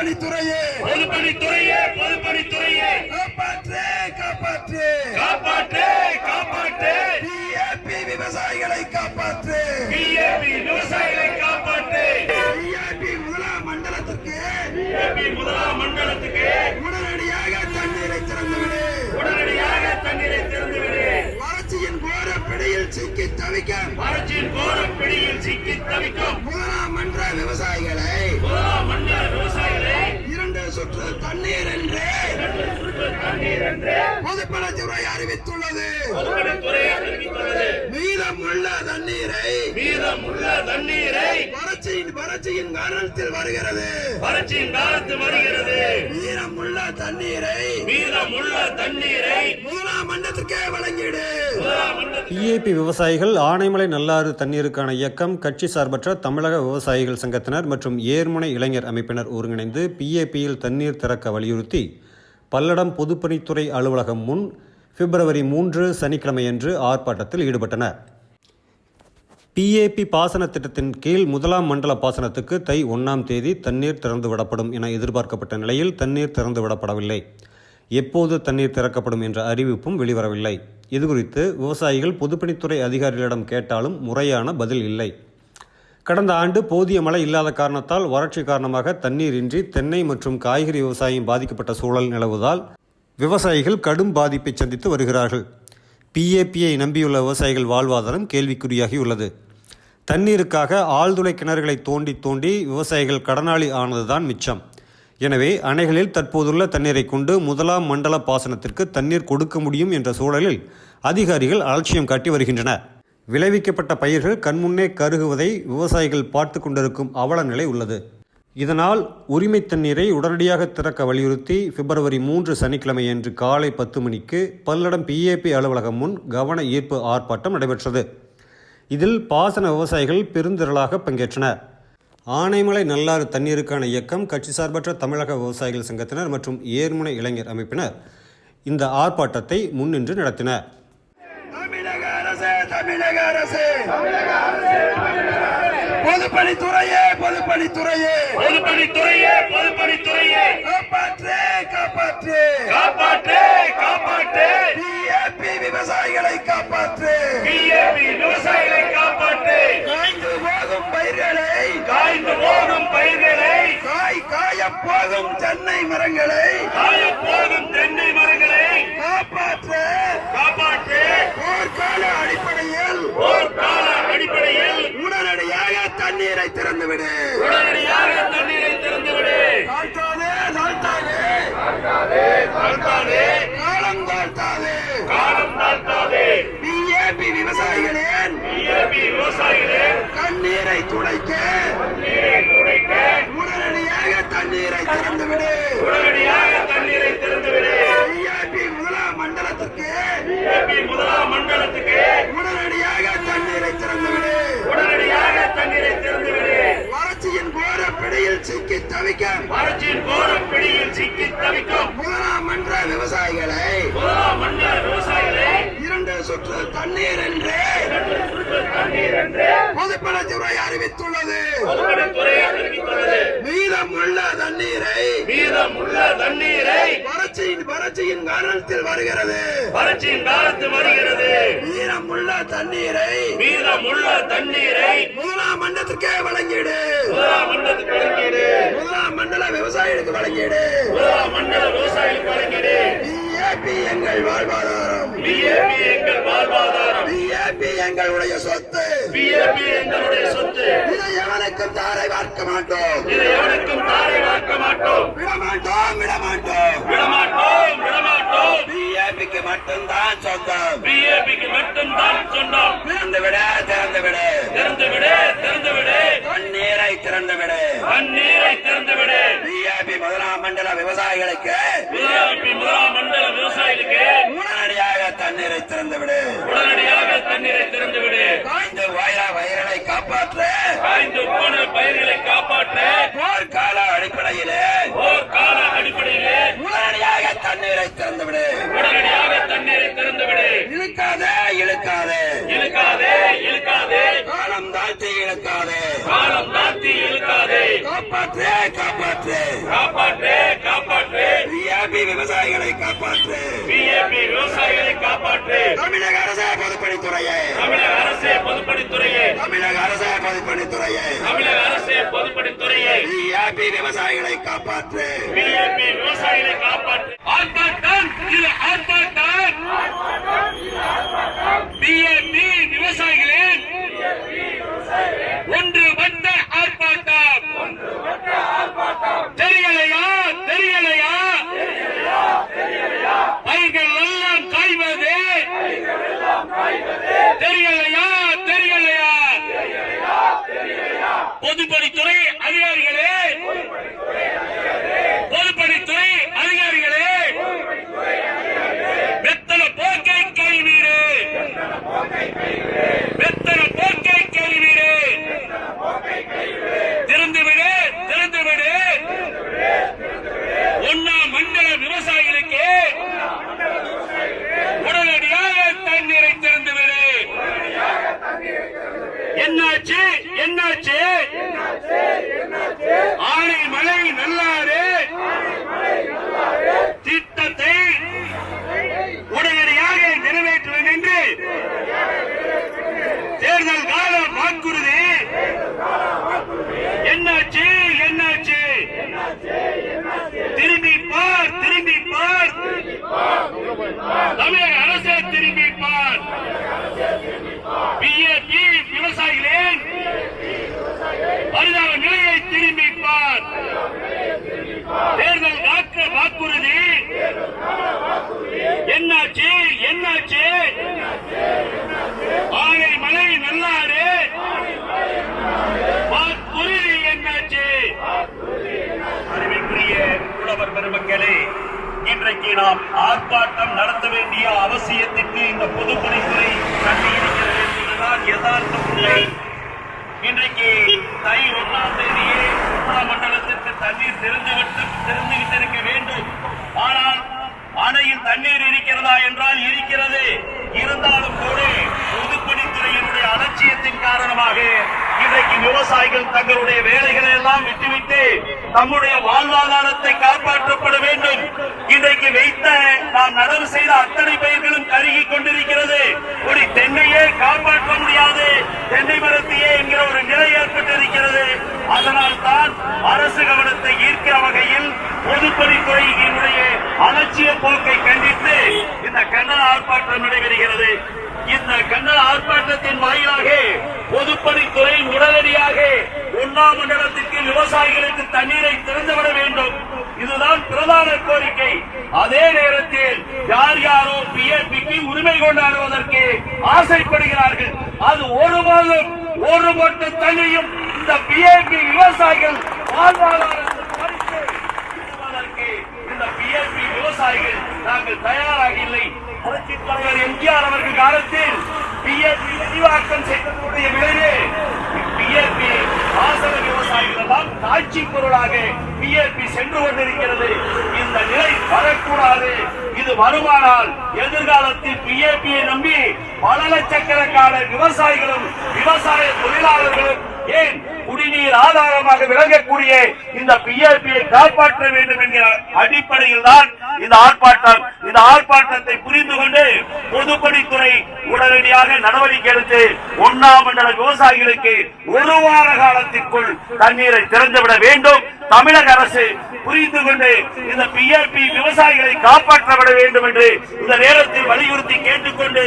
பொதுப்பணித்துறையே. பொதுப்பணித்துறையே பொதுப்பணித்துறையே. காப்பாற்று காப்பாற்று. காப்பாற்று காப்பாற்று. டிஏபி விவசாயிகளை காப்பாற்று. பிஏபி விவசாயிகளை காப்பாற்று. டிஏபி முதலாம் மண்டலத்திற்கு பிஏபி முதலாம் மண்டலத்துக்கு. உடனடியாக தண்ணீரை திறந்துவிடு. உடனடியாக தண்ணீரை திறந்துவிடு. வறட்சியின் கோர பிடியில் சிக்கி தவிக்கும். வறட்சியின் கோர பிடியில் சிக்கி தவிக்கும். முதலாம் மன்ற விவசாயிகளை. முதலாம் சுற்று தண்ணீர் என்று. பொதுப்பணித்துறை அறிவித்துள்ளது. அறிவித்துள்ளது. மீதமுள்ள தண்ணீரை மீதம் உள்ள தண்ணீரை வறட்சியின் வறட்சியின் காரணத்தில் வருகிறது. வறட்சியின் காலத்து வருகிறது. மீதமுள்ள தண்ணீரை மீதம் உள்ள தண்ணீரை முதலாம் மண்டலத்திற்கே வழங்கிடு இஏபி விவசாயிகள் ஆனைமலை நல்லாறு தண்ணீருக்கான இயக்கம் கட்சி சார்பற்ற தமிழக விவசாயிகள் சங்கத்தினர் மற்றும் ஏர்முனை இளைஞர் அமைப்பினர் ஒருங்கிணைந்து பிஏபியில் தண்ணீர் திறக்க வலியுறுத்தி பல்லடம் பொதுப்பணித்துறை அலுவலகம் முன் பிப்ரவரி மூன்று சனிக்கிழமையன்று ஆர்ப்பாட்டத்தில் ஈடுபட்டனர். பிஏபி பாசன திட்டத்தின் கீழ் முதலாம் மண்டல பாசனத்துக்கு தை ஒன்றாம் தேதி தண்ணீர் திறந்து விடப்படும் என எதிர்பார்க்கப்பட்ட நிலையில் தண்ணீர் திறந்து விடப்படவில்லை. எப்போது தண்ணீர் திறக்கப்படும் என்ற அறிவிப்பும் வெளிவரவில்லை. இதுகுறித்து விவசாயிகள் பொதுப்பணித்துறை அதிகாரிகளிடம் கேட்டாலும் முறையான பதில் இல்லை. கடந்த ஆண்டு போதிய மழை இல்லாத காரணத்தால் வறட்சி காரணமாக தண்ணீரின்றி தென்னை மற்றும் காய்கறி விவசாயம் பாதிக்கப்பட்ட சூழல் நிலவுவதால் விவசாயிகள் கடும் பாதிப்பை சந்தித்து வருகிறார்கள். பிஏபியை நம்பியுள்ள விவசாயிகள் வாழ்வாதாரம் கேள்விக்குறியாகியுள்ளது. தண்ணீருக்காக ஆழ்துளை கிணறுகளை தோண்டி தோண்டி விவசாயிகள் கடனாளி ஆனதுதான் மிச்சம். எனவே அணைகளில் தற்போதுள்ள தண்ணீரை கொண்டு முதலாம் மண்டல பாசனத்திற்கு தண்ணீர் கொடுக்க முடியும் என்ற சூழலில் அதிகாரிகள் அலட்சியம் காட்டி வருகின்றனர். விளைவிக்கப்பட்ட பயிர்கள் கண்முன்னே கருகுவதை விவசாயிகள் பார்த்து கொண்டிருக்கும் அவல நிலை உள்ளது. இதனால் உரிமை தண்ணீரை உடனடியாக திறக்க வலியுறுத்தி பிப்ரவரி மூன்று சனிக்கிழமை அன்று காலை பத்து மணிக்கு பல்லடம் பிஏபி அலுவலகம் முன் கவன ஈர்ப்பு ஆர்ப்பாட்டம் நடைபெற்றது. இதில் பாசன விவசாயிகள் பெருந்திரளாக பங்கேற்றனர். ஆனைமலை நல்லாறு தண்ணீருக்கான இயக்கம் கட்சி சார்பற்ற தமிழக விவசாயிகள் சங்கத்தினர் மற்றும் ஏர்முனை இளைஞர் அமைப்பினர். இந்த ஆர்ப்பாட்டத்தை முன்னின்று நடத்தினர். தமிழக அரசு தமிழக அரசு! பொதுப்பணித்துறையே பொதுப்பணித்துறையே! பொதுப்பணித்துறையே பொதுப்பணித்துறையே! காப்பாற்று காப்பாற்று காப்பாற்று காப்பாற்று டிஏபி விவசாயிகளை காப்பாற்று பிஏபி விவசாயிகளை காப்பாற்று காய்ந்து போகும் பயிர்களை காய்ந்து போகும் பயிர்களை காய் காய போகும் தென்னை மரங்களை காய போகும் தென்னை மரங்களை காப்பாற்று காப்பாற்று போர்க்கால அடிப்படையில் போர்க்கால அடிப்படையில் உடனடியாக தண்ணீரை திறந்துவிடு உடனடியாக தண்ணீரை திறந்துவிடு தாழ்த்தாதே தாழ்த்தாதே. தாழ்த்தாதே காலம் தாழ்த்தாதே. காலம் தாழ்த்தாதே. பிஏபி விவசாயிகளின் பிஏபி விவசாயிகளே. கண்ணீரை துடைக்க. உடனடியாக தண்ணீரை திறந்துவிடு உடனடியாக தண்ணீரை திறந்துவிடு பிஏபி முதலாம் மண்டலத்திற்கு பிஏபி முதலாம் மண்டலத்துக்கு உடனடியாக தண்ணீரை திறந்துவிடு உடனடியாக தண்ணீரை திறந்துவிடு வறட்சியின் கோர பிடியில் சிக்கி தவிக்கும். வறட்சியின் பிடியில் சிக்கி தவிக்கும். முதலாம் மன்ற விவசாயிகளை முதலாம் விவசாயிகளை இரண்டு சுற்று தண்ணீர் என்று பொதுப்பணித்துறை அறிவித்துள்ளது. மீதம் உள்ள தண்ணீரை மீதம் உள்ள தண்ணீரை வறட்சியின் வறட்சியின் காரணத்தில் வருகிறது. வறட்சியின் காலத்து வருகிறது. மீதம் உள்ள தண்ணீரை மீதம் உள்ள தண்ணீரை முதலாம் மண்டலத்திற்கே வழங்கிடு. முதலாம் மண்டலத்துக்கு வழங்கிடு. முதலாம் மண்டல விவசாயிகளுக்கு வழங்கிடு. முதலாம் மண்டல விவசாயிகளுக்கு வழங்கிடு. பிஏபி எங்கள் வாழ்வாதாரம். பிஏபி எங்கள் வாழ்வாதாரம். பிஏபி எங்களுடைய சொத்து. பிஏபி எங்களுடைய சொத்து. இதை எவனுக்கும் தாரை பார்க்க மாட்டோம். இதை எவனுக்கும் தாரை வார்க்க மாட்டோம். விடமாட்டோம் விடமாட்டோம். விடமாட்டோம் விடமாட்டோம். பிஏபிக்கு மட்டும்தான் சொந்தம். பிஏபிக்கு மட்டும்தான் சொன்னோம் திறந்து விட திறந்து விடு திறந்து விடு திறந்து விடு தண்ணீரை திறந்து விடு தண்ணீரை திறந்து விடு பிஏபி முதலாம் மண்டல விவசாயிகளுக்கு பிஏபி முதலாம் மண்டல விவசாயிகளுக்கு உடனடியாக தண்ணீரை திறந்து விடு தண்ணீரை திறந்து விடு காய்ந்து வயல வயலை காப்பாற்ற. காய்ந்து போன பயிர்களை காப்பாற்ற. போர்க்கால அடிப்படையிலே. போர் கால அடிப்படையிலே. உடனடியாக தண்ணீரை திறந்து விடு உடனடியாக தண்ணீரை இழுக்காதே இழுக்காதே. இழுக்காதே இழுக்காதே. காலம் தாழ்த்தி இழுக்காதே. காலம் தாழ்த்தி இழுக்காதே. காப்பாற்று காப்பாற்று. காப்பாற்று காப்பாற்று. விவசாயிகளை காப்பாற்று பிஏபி விவசாயிகளை காப்பாற்று தமிழக அரசு பொதுப்பணித்துறையை தமிழக அரசே பொதுப்பணித்துறையே தமிழக அரசு பொதுப்பணித்துறையை தமிழக அரசே பொதுப்பணித்துறையே விஐபி விவசாயிகளை காப்பாற்று. விவசாயிகளை காப்பாற்று ஆர்ப்பாட்டம் இது ஆர்ப்பாட்டம் பிஏபி விவசாயிகளின் ஒன்று வந்த ஆர்ப்பாட்டம் தெரியலையா தெரியலையா பைகள் எல்லாம் காய்வது தெரியலையா தெரியலையா பொதுப்பணித்துறை அதிகாரிகளே பொதுப்பணித்துறை அதிகாரிகளே வெத்தன போக்கை கைவீரு வெத்தன போக்கை கைவீரு திறந்துவிடு திறந்துவிடு ஒன்னா மண்டல விவசாயிகளுக்கு உடனடியாக தண்ணீரை திறந்துவிடு என்னாச்சு என்னாச்சு ஆனை மலை நல்லாறு திட்டத்தை உடனடியாக நிறைவேற்றுவேன் என்று தேர்தல் கால வாக்குறுதி என்னாச்சு என்னாச்சு திரும்பி பார் திரும்பி பார் தமிழக அரசே திரும்பி பார் பிஏபி விவசாயிகளின் பரிதாப நிலையை திரும்பி பார் தேர்தல் வாக்கு வாக்குறுதி என்னாச்சு? என்னாச்சு? ஆனை மலை நல்லாறு. வாக்குறுதி என்னாச்சு? அறிவிக்குரிய உழவர் பெருமக்களே இன்றைக்கு நாம் ஆர்ப்பாட்டம் நடத்த வேண்டிய அவசியத்திற்கு இந்த பொதுப்பணித்துறை தள்ளியிருக்கிறது என்பதுதான் யதார்த்த உண்மை இன்றைக்கு தை ஒன்றாம் தேதியே உப்பள மண்டலத்திற்கு தண்ணீர் திறந்துவிட்டு திறந்துவிட்டிருக்க வேண்டும். ஆனால் அணையில் தண்ணீர் இருக்கிறதா என்றால் இருக்கிறது. இருந்தாலும் கூட பொதுப்பணித்துறையினுடைய அலட்சியத்தின் காரணமாக இன்றைக்கு விவசாயிகள் தங்களுடைய வேலைகளை எல்லாம் விட்டுவிட்டு தம்முடைய வாழ்வாதாரத்தை காப்பாற்றப்பட வேண்டும் இன்றைக்கு வைத்த நாம் நடவு செய்த அத்தனை பயிர்களும் கருகி கொண்டிருக்கிறது ஒரு தென்னையே காப்பாற்ற முடியாது தென்னை மரத்தையே என்கிற ஒரு நிலை ஏற்பட்டிருக்கிறது அதனால் தான் அரசு கவனத்தை ஈர்க்கிற வகையில் பொதுப்பணித்துறையினுடைய அலட்சிய போக்கை கண்டித்து இந்த கண்டன ஆர்ப்பாட்டம் நடைபெறுகிறது இந்த கண்டன ஆர்ப்பாட்டத்தின் வாயிலாக பொதுப்பணித்துறை உடனடியாக ஒன்னாம் மண்டலத்திற்கு விவசாயிகளுக்கு தண்ணீரை திறந்துவிட வேண்டும் இதுதான் பிரதான கோரிக்கை அதே நேரத்தில் யார் யாரோ பிஏபிக்கு உரிமை கொண்டாடுவதற்கு ஆசைப்படுகிறார்கள். அது ஒருபோதும் ஒரு மொட்டு தண்ணியும் இந்த பிஏபி விவசாயிகள் வாழ்வாதாரத்தை இந்த பிஎஸ்பி விவசாயிகள் நாங்கள் தயாராக இல்லை. புரட்சித் தலைவர் எம்ஜிஆர் அவர்கள் காலத்தில் பிஎஸ்பி விரிவாக்கம் செய்ததனுடைய விளைவே பிஎஸ்பி ஆசன விவசாயிகள் காட்சி பொருளாக பிஎஸ்பி சென்று கொண்டிருக்கிறது. இந்த நிலை வரக்கூடாது. இது வருமானால் எதிர்காலத்தில் பிஏபியை நம்பி பல லட்சக்கணக்கான விவசாயிகளும் விவசாய தொழிலாளர்களும் ஏன் குடிநீர் ஆதாரமாக விளங்கக்கூடிய இந்த பிஏபியை காப்பாற்ற வேண்டும் என்கிற அடிப்படையில் தான் இந்த ஆர்ப்பாட்டம் இந்த ஆர்ப்பாட்டத்தை புரிந்து கொண்டு பொதுப்பணித்துறை உடனடியாக நடவடிக்கை எடுத்து ஒன்னாம் மண்டல விவசாயிகளுக்கு ஒரு வார காலத்திற்குள் தண்ணீரை திறந்துவிட வேண்டும். தமிழக அரசு புரிந்து கொண்டு இந்த பிஆர்பி விவசாயிகளை காப்பாற்றப்பட வேண்டும் என்று இந்த நேரத்தில் வலியுறுத்தி கேட்டுக்கொண்டு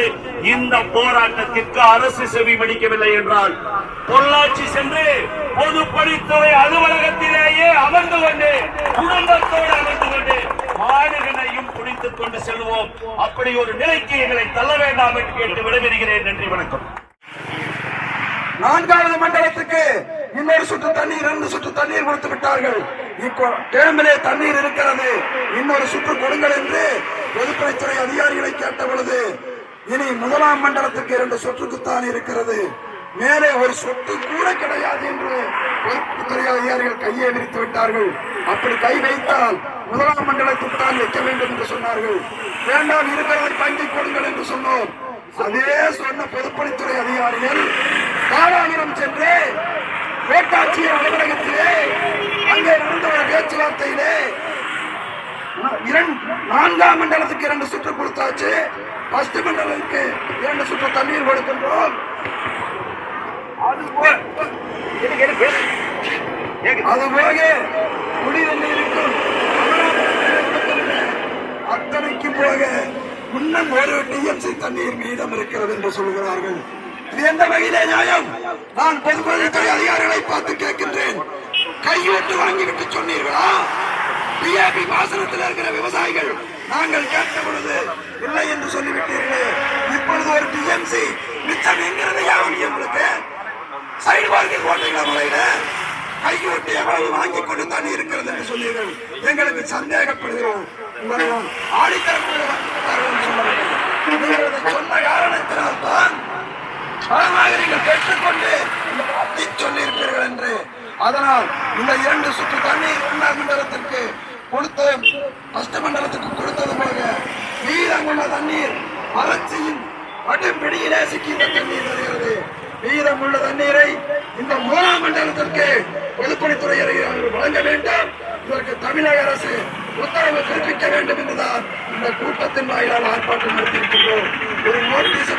இந்த போராட்டத்திற்கு அரசு செவி மடிக்கவில்லை என்றால் பொள்ளாச்சி சென்று பொதுப்பணித்துறை அலுவலகத்திலேயே அமர்ந்து கொண்டு குடும்பத்தோடு அமர்ந்து கொண்டு மாடுகளையும் குடித்துக் கொண்டு செல்வோம். அப்படி ஒரு நிலைக்கு எங்களை தள்ள வேண்டாம் என்று கேட்டு விடைபெறுகிறேன். நன்றி வணக்கம். நான்காவது மண்டலத்துக்கு இன்னொரு சுற்று தண்ணீர் இரண்டு சுற்று தண்ணீர் கொடுத்து விட்டார்கள். இப்போ தண்ணீர் இருக்கிறது. இன்னொரு சுற்று கொடுங்கள் என்று பொதுப்பணித்துறை அதிகாரிகளை கேட்ட பொழுது இனி முதலாம் மண்டலத்துக்கு இரண்டு சுற்றுக்குத்தான் இருக்கிறது. மேலே ஒரு சொட்டு கூட கிடையாது என்று பொதுப்பணித்துறை அதிகாரிகள் கையை விரித்து விட்டார்கள். அப்படி கை வைத்தால் முதலாம் மண்டலத்துக்கு தான் வைக்க வேண்டும் என்று சொன்னார்கள். வேண்டாம் இருக்கிறதை பங்கிக் கொடுங்கள் என்று சொன்னோம். அதே சொன்ன பொதுப்பணித்துறை அதிகாரிகள் காலாபுரம் சென்று கோட்டாட்சியர் அலுவலகத்திலே அங்கே நடந்த ஒரு பேச்சுவார்த்தையிலே நான்காம் மண்டலத்துக்கு இரண்டு சுற்று கொடுத்தாச்சு. ஃபர்ஸ்ட் மண்டலத்துக்கு இரண்டு சுற்று தண்ணீர் கொடுக்கின்றோம். அதுபோக குடி தண்ணீருக்கும் அத்தனைக்கு போக இன்னும் ஒரு டிஎம்சி தண்ணீர் மீதம் இருக்கிறது என்று சொல்கிறார்கள். இது எந்த வகையிலே நியாயம்? நான் பொதுப்பணித்துறை அதிகாரிகளை பார்த்து கேட்கின்றேன். கையோட்டு வாங்கிவிட்டு சொன்னீர்களா? பிஏபி பாசனத்தில் இருக்கிற விவசாயிகள் நாங்கள் கேட்ட பொழுது இல்லை என்று சொல்லிவிட்டீர்களே. இப்பொழுது ஒரு டிஎம்சி மிச்சம் எங்கிறது யாரும் எங்களுக்கு சைடு பார்க்க போட்டீங்களா மலையில? கையோட்டு எவ்வளவு வாங்கி கொண்டு தான் இருக்கிறது என்று சொன்னீர்கள். எங்களுக்கு சந்தேகப்படுகிறோம். உங்களை சொன்ன காரணத்தினால் தான் பலமாக நீங்கள் பெற்றுக்கொண்டு மாற்றி சொல்லியிருப்பீர்கள் என்று. அதனால் இந்த இரண்டு சுற்று தண்ணீர் இரண்டாம் மண்டலத்திற்கு கொடுத்த அஷ்ட மண்டலத்துக்கு கொடுத்தது போக உள்ள தண்ணீர் வறட்சியின் படும்பிடியிலே சிக்கி இந்த தண்ணீர் வருகிறது. மீதமுள்ள தண்ணீரை இந்த மூணாம் மண்டலத்திற்கு பொதுப்பணித்துறை அதிகாரிகள் வழங்க வேண்டும். இதற்கு தமிழக அரசு உத்தரவு பிறப்பிக்க வேண்டும் என்றுதான் இந்த கூட்டத்தின் வாயிலால் ஆர்ப்பாட்டம் நடத்தியிருக்கின்றோம். ஒரு நோட்டீஸ்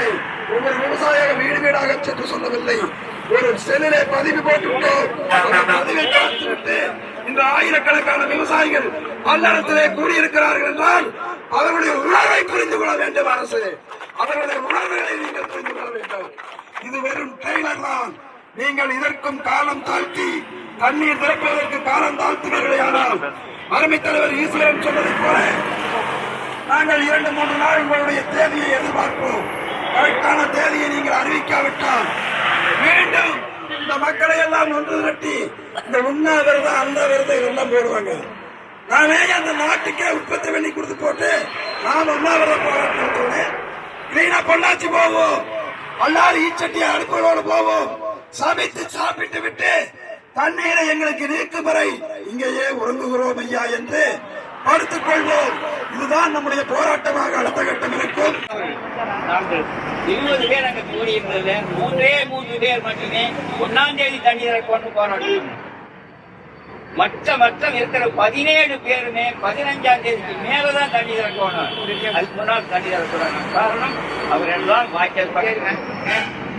சொல்லவில்லை ஒவ்வொரு விவசாயியாக வீடு வீடாக சென்று சொல்லவில்லை. ஒரு செல்லிலே பதிவு போட்டுவிட்டோம் அந்த பதிவை பார்த்துவிட்டு இந்த ஆயிரக்கணக்கான விவசாயிகள் பல்லடத்திலே கூடியிருக்கிறார்கள் என்றால் அவர்களுடைய உணர்வை புரிந்து கொள்ள வேண்டும் அரசு. அவர்களுடைய உணர்வுகளை நீங்கள் புரிந்து கொள்ள வேண்டும். இது வெறும் ட்ரெய்லர் தான். நீங்கள் இதற்கும் காலம் தாழ்த்தி தண்ணீர் திறப்பதற்கு காலம் தாழ்த்துவீர்களே ஆனால் அருமை தலைவர் ஈஸ்வரன் சொன்னதைப் போல நாங்கள் இரண்டு மூன்று நாள் உங்களுடைய தேதியை எதிர்பார்ப்போம். தேதியை நீங்கள் அறிவிக்காவிட்டால் மீண்டும் இந்த மக்களை எல்லாம் ஒன்று திரட்டி இந்த உண்ணாவிரதம் அந்த விரதம் இதெல்லாம் போடுவாங்க. நானே அந்த நாட்டுக்கே உற்பத்தி பண்ணி கொடுத்து போட்டு நாம் உண்ணாவிரதம் போராட்டம் நடத்துவேன் பொள்ளாச்சி போவோம். பல்லாறு ஈச்சட்டி அடுப்போடு போவோம். சமைத்து சாப்பிட்டு விட்டு தண்ணீரை எங்களுக்கு நீக்கும் வரை இங்கேயே உறங்குகிறோம் ஐயா என்று படுத்துக் கொள்வோம். இதுதான் நம்முடைய போராட்டமாக அடுத்த கட்டம் இருக்கும். இருபது பேர் அங்க கூடி இருந்தது மூன்றே மூன்று பேர் மட்டுமே ஒன்னாம் தேதி தண்ணீரை கொண்டு போராட்டம் மற்ற மற்ற இருக்கிற பதினேழு பேருமே பதினஞ்சாம் தேதிக்கு மேலதான் தண்ணி திறக்கணும் அதுக்கு முன்னால் தண்ணி திறக்கணும் காரணம் அவர் எல்லாம் வாய்க்கால் பகிர்ங்க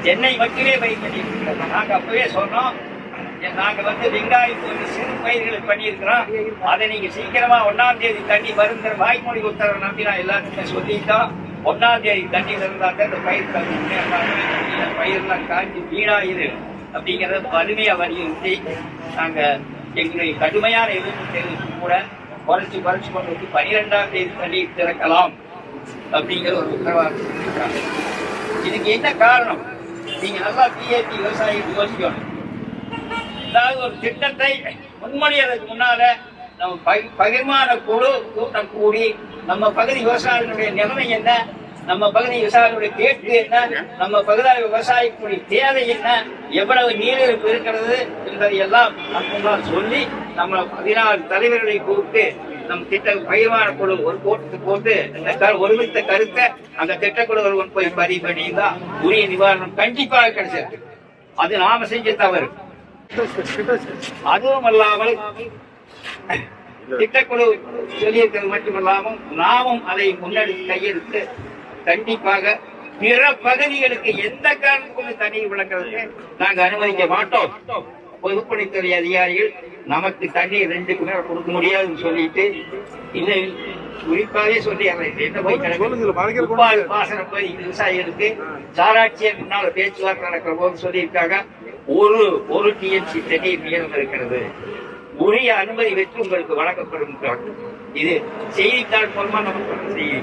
சென்னை மட்டுமே பயிர் பண்ணிட்டு நாங்க அப்பவே சொன்னோம். நாங்க வந்து வெங்காயம் வந்து சிறு பயிர்களை பண்ணியிருக்கிறோம். அதை நீங்க சீக்கிரமா ஒன்னாம் தேதி தண்ணி வருங்கிற வாய்மொழி உத்தரவை நம்பி நான் எல்லாத்துக்குமே சொல்லிட்டோம். ஒன்னாம் தேதி தண்ணி இருந்தாக்க இந்த பயிர் தண்ணி பயிரெல்லாம் காஞ்சி வீணாயிரு அப்படிங்கிறத வலிமையை வலியுறுத்தி நாங்கள் எங்களுடைய கடுமையான எதிர்ப்பு தெரிவித்து கூட குறைச்சி குறைச்சி கொண்டு வந்து பனிரெண்டாம் தேதி தண்ணீர் திறக்கலாம் அப்படிங்கிற ஒரு உத்தரவாதம் கொடுத்திருக்காங்க. இதுக்கு என்ன காரணம்? நீங்க நல்லா பிஏபி விவசாயிகள் யோசிக்கணும். அதாவது ஒரு திட்டத்தை முன்மொழியதற்கு முன்னால நம்ம பகிர்மான குழு கூட்டம் கூடி நம்ம பகுதி விவசாயிகளுடைய நிலைமை என்ன? நம்ம பகுதி விவசாயிகளுடைய கேட்டு என்ன? நம்ம பகுதி விவசாயிகளுடைய தேவை என்ன? எவ்வளவு நீரிழப்பு இருக்கிறது என்பதை எல்லாம் சொல்லி நம்ம பதினாறு தலைவர்களை கூப்பிட்டு நம் திட்ட பகிர்மான குழு ஒரு கூட்டத்தை போட்டு இந்த ஒருமித்த கருத்தை அந்த திட்டக்குழு ஒருவன் போய் பதிவு பண்ணியிருந்தா உரிய நிவாரணம் கண்டிப்பாக கிடைச்சிருக்கு. அது நாம செஞ்ச தவறு. அதுவும் அல்லாமல் திட்டக்குழு சொல்லியிருக்கிறது மட்டுமல்லாமல் நாமும் அதை முன்னெடுத்து கையெடுத்து கண்டிப்பாக பிற பகுதிகளுக்கு எந்த காரணத்துக்கும் தண்ணீர் விளக்குறதுக்கு நாங்க அனுமதிக்க மாட்டோம். பொதுப்பணித்துறை அதிகாரிகள் நமக்கு தண்ணீர் ரெண்டுக்கு மேல கொடுக்க முடியாதுன்னு சொல்லிட்டு இதை குறிப்பாகவே சொல்லி என்ன போய் கிடக்கு? பாசன பகுதி விவசாயிகளுக்கு சாராட்சியர் முன்னால பேச்சுவார்த்தை நடக்கிற போது சொல்லியிருக்காங்க ஒரு ஒரு டிஎம்சி தண்ணீர் மீதம் இருக்கிறது. உரிய அனுமதி பெற்று உங்களுக்கு வழங்கப்படும் இது செய்தித்தாள் மூலமா நமக்கு செய்தி.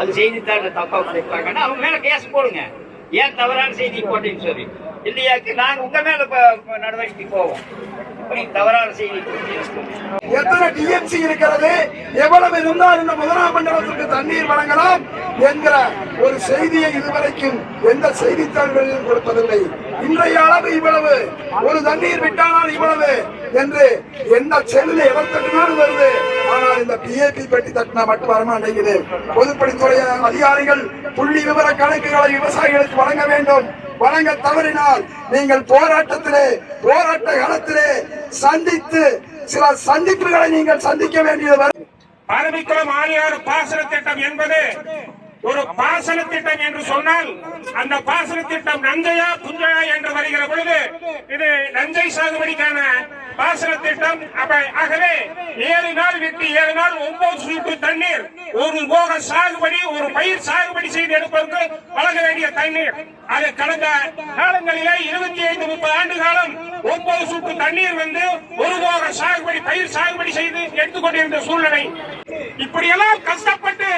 அது செய்தித்தாள் தப்பா கொடுப்பாங்கன்னா அவங்க மேல கேஸ் போடுங்க. ஏன் தவறான செய்தி போட்டீங்கன்னு சொல்லி. இல்லையாக்கு நாங்க உங்க மேல நடவடிக்கை போவோம். தவறான செய்தி எத்தனை டிஎம்சி இருக்கிறது? எவ்வளவு இருந்தால் இந்த முதலாம் மண்டலத்திற்கு தண்ணீர் வழங்கலாம் என்கிற ஒரு செய்தியை இதுவரைக்கும் எந்த செய்தித்தாள்களிலும் கொடுப்பதில்லை. இன்றைய அளவு இவ்வளவு. ஒரு தண்ணீர் விட்டானால் இவ்வளவு. என்று எந்த செல்ல எவர் தட்டினாலும் வருது? ஆனால் இந்த பிஏபி பெட்டி தட்டினா மட்டும் வரமாட்டேங்குது பொதுப்பணித்துறை அதிகாரிகள் புள்ளி விவர கணக்குகளை விவசாயிகளுக்கு வழங்க வேண்டும். வழங்க தவறினால் நீங்கள் போராட்டத்திலே போராட்ட களத்திலே சந்தித்து சில சந்திப்புகளை நீங்கள் சந்திக்க வேண்டியது வரும். பரமிக்குளம் பாசன திட்டம் என்பது ஒரு பாசன திட்டம் என்று சொன்னால் அந்த பாசன திட்டம் நஞ்சையா புஞ்சையா என்று வருகிற பொழுது இது நஞ்சை சாகுபடிக்கான பாசன திட்டம். ஆகவே ஏழு நாள் விட்டு ஏழு நாள் ஒன்பது சூட்டு தண்ணீர் ஒரு போக சாகுபடி ஒரு பயிர் சாகுபடி செய்து எடுப்பதற்கு வழங்க வேண்டிய தண்ணீர். அது கடந்த காலங்களிலே இருபத்தி ஐந்து முப்பது ஆண்டு காலம் ஒன்பது சூட்டு தண்ணீர் வந்து ஒரு போக சாகுபடி பயிர் சாகுபடி செய்து எடுத்துக்கொண்டிருந்த சூழ்நிலை. இப்படியெல்லாம் கஷ்டப்பட்டு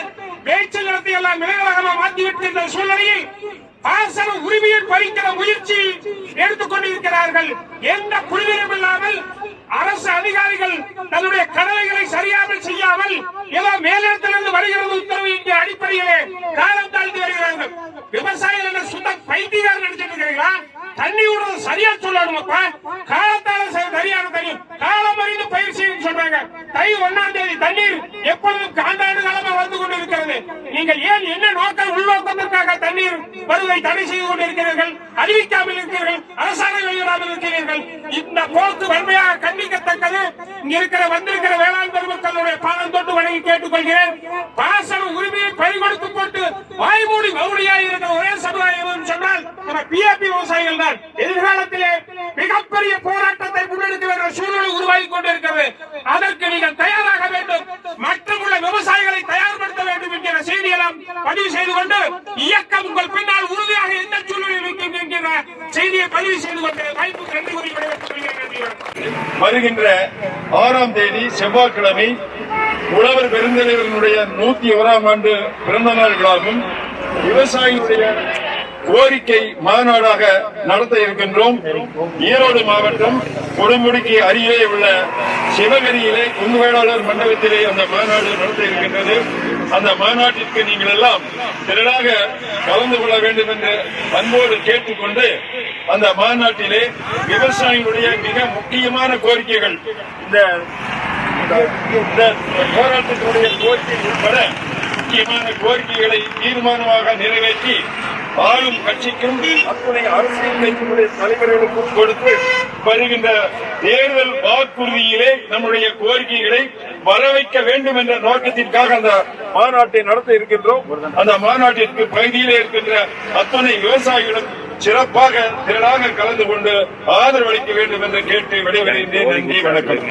மேய்ச்சல் எல்லாம் நிலங்களாக மாற்றிவிட்டு இந்த சூழ்நிலையில் பாசன உரிமையை பறிக்கிற முயற்சி எடுத்துக் கொண்டிருக்கிறார்கள். எந்த புரிதலும் இல்லாமல் அரசு அதிகாரிகள் தன்னுடைய கடமைகளை சரியாமல் செய்யாமல் ஏதோ மேலிடத்திலிருந்து வருகிறது உத்தரவு என்ற அடிப்படையிலே காலம் தாழ்ந்து வருகிறார்கள். விவசாயிகள் என்ன சுத்த பைத்தியார் நினைச்சிருக்கிறீங்களா தண்ணி விடுறது சரியா சொல்லணுமாப்பா? காலத்தால சரியான தண்ணி காலம் அறிந்து பயிர் செய்யும் சொல்றாங்க. தை ஒன்னாம் தேதி தண்ணீர் எப்பொழுதும் காண்டாண்டு காலமா வந்து கொண்டிருக்கிறது. நீங்கள் ஏன் என்ன நோக்கம் உள்நோக்கத்திற்காக தண்ணீர் வருவதை தடை செய்து கொண்டிருக்கிறீர்கள்? அறிவிக்காமல் இருக்கிறீர்கள்? அரசாங்கம் வெளியிடாமல் இருக்கிறீர்கள்? இந்த போக்கு வன்மையாக கண்டி இங்க இருக்கிற வந்திருக்கிற வேளாண் பெருமக்களுடைய பாலம் தொட்டு வணங்கி கேட்டுக்கொள்கிறேன். பாசன உரிமையை பறிகொடுத்து போட்டு வாய்மூடி மௌடியாக இருக்கிற ஒரே சமுதாயம் சொன்னால் நம்ம பிஏபி விவசாயிகள் தான். எதிர்காலத்திலே மிகப்பெரிய போராட்டத்தை முன்னெடுக்க வேண்டிய சூழ்நிலை உருவாகி கொண்டிருக்கிறது. அதற்கு நீங்கள் தயாராக வேண்டும். மற்றமுள்ள விவசாயிகளை தயார்படுத்த வேண்டும் என்கிற செய்தியெல்லாம் பதிவு செய்து கொண்டு இயக்கம் உங்கள் பின்னால் உறுதியாக எந்த சூழ்நிலையில் நிற்கும் என்கிற செய்தியை பதிவு செய்து கொண்டு வாய்ப்பு நன்றி கூறி வருகின்ற ஆறாம் தேதி செவ்வாய்க்கிழமை உழவர் பெருந்தலைவர்களுடைய நூத்தி ஓராம் ஆண்டு பிறந்த நாள் விழாவும் விவசாயிகளுடைய கோரிக்கை மாநாடாக நடத்த இருக்கின்றோம். ஈரோடு மாவட்டம் கொடுமுடிக்கு அருகே உள்ள சிவகிரியிலே குங்கு மண்டபத்திலே அந்த மாநாடு நடத்த இருக்கின்றது. அந்த மாநாட்டிற்கு நீங்கள் எல்லாம் திரளாக கலந்து கொள்ள வேண்டும் என்று அன்போடு கேட்டுக்கொண்டு அந்த மாநாட்டிலே விவசாயிகளுடைய மிக முக்கியமான கோரிக்கைகள் இந்த இந்த போராட்டத்தினுடைய கோரிக்கை உட்பட முக்கியமான கோரிக்கைகளை தீர்மானமாக நிறைவேற்றி ஆளும் கட்சிக்கும் அத்துணை அரசியல் கட்சிகளுடைய தலைவர்களுக்கும் கொடுத்து வருகின்ற தேர்தல் வாக்குறுதியிலே நம்முடைய கோரிக்கைகளை வரவைக்க வேண்டும் என்ற நோக்கத்திற்காக அந்த மாநாட்டை நடத்த இருக்கின்றோம். அந்த மாநாட்டிற்கு பகுதியிலே இருக்கின்ற அத்தனை விவசாயிகளும் சிறப்பாக திரளாக கலந்து கொண்டு ஆதரவளிக்க வேண்டும் என்று கேட்டு விடைபெறுகின்றேன். நன்றி வணக்கம்.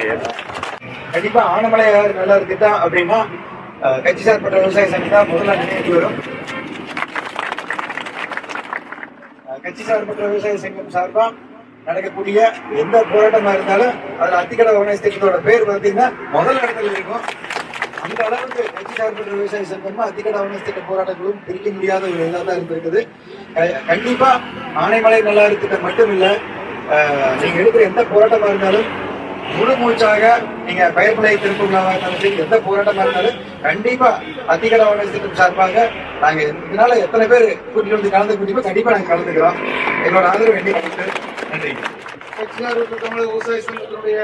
கண்டிப்பா ஆனமலை நல்லா இருக்குதா அப்படின்னா கட்சி சார்பட்ட விவசாய சங்கம் தான் முதல்ல நினைவுக்கு வரும் கட்சி சார்பற்ற விவசாய சங்கம் சார்பா நடக்கக்கூடிய எந்த போராட்டமா இருந்தாலும் அதுல அத்திக்கடை ஆர்கனைஸ் பேர் பார்த்தீங்கன்னா முதல் இடத்துல இருக்கும் அந்த அளவுக்கு கட்சி சார்பற்ற விவசாய சங்கமும் அத்திக்கடை ஆர்கனைஸ் போராட்டங்களும் பிரிக்க முடியாத ஒரு இதாக தான் இருந்திருக்குது கண்டிப்பா ஆனைமலை நல்லா இருக்கிறது மட்டும் இல்ல நீங்க எடுக்கிற எந்த போராட்டமா இருந்தாலும் முழு மூச்சாக நீங்க பயர்பலை திருப்பம் விழாவா இருந்தாலும் சரி எந்த போராட்டமா இருந்தாலும் கண்டிப்பா அதிகட திட்டம் சார்பாக நாங்க இதனால எத்தனை பேர் கூட்டிட்டு வந்து கலந்து கூட்டிப்போ கண்டிப்பா நாங்க கலந்துக்கிறோம். எங்களோட ஆதரவு எண்ணிக்கை நன்றி. தமிழக விவசாய சங்கத்தினுடைய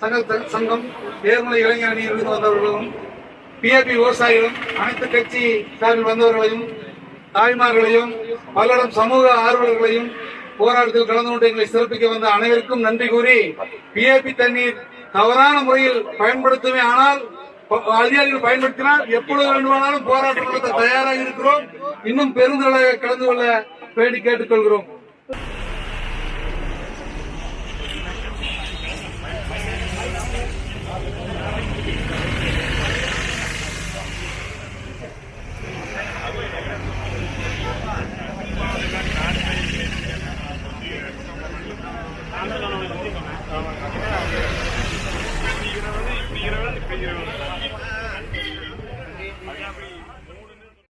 சங்க சங்கம் நேர்மலை இளைஞர் அணியிலிருந்து வந்தவர்களும் பிஏபி விவசாயிகளும் அனைத்து கட்சி சார்பில் வந்தவர்களையும் தாய்மார்களையும் பல்லடம் சமூக ஆர்வலர்களையும் போராட்டத்தில் கலந்து கொண்டு எங்களை சிறப்பிக்க வந்த அனைவருக்கும் நன்றி கூறி பிஏபி தண்ணீர் தவறான முறையில் பயன்படுத்துமே ஆனால் அதிகாரிகள் பயன்படுத்தினால் எப்பொழுது வேண்டுமானாலும் போராட்டம் நடத்த தயாராக இருக்கிறோம். இன்னும் பெருந்தளவாக கலந்து கொள்ள வேண்டி கேட்டுக்கொள்கிறோம்.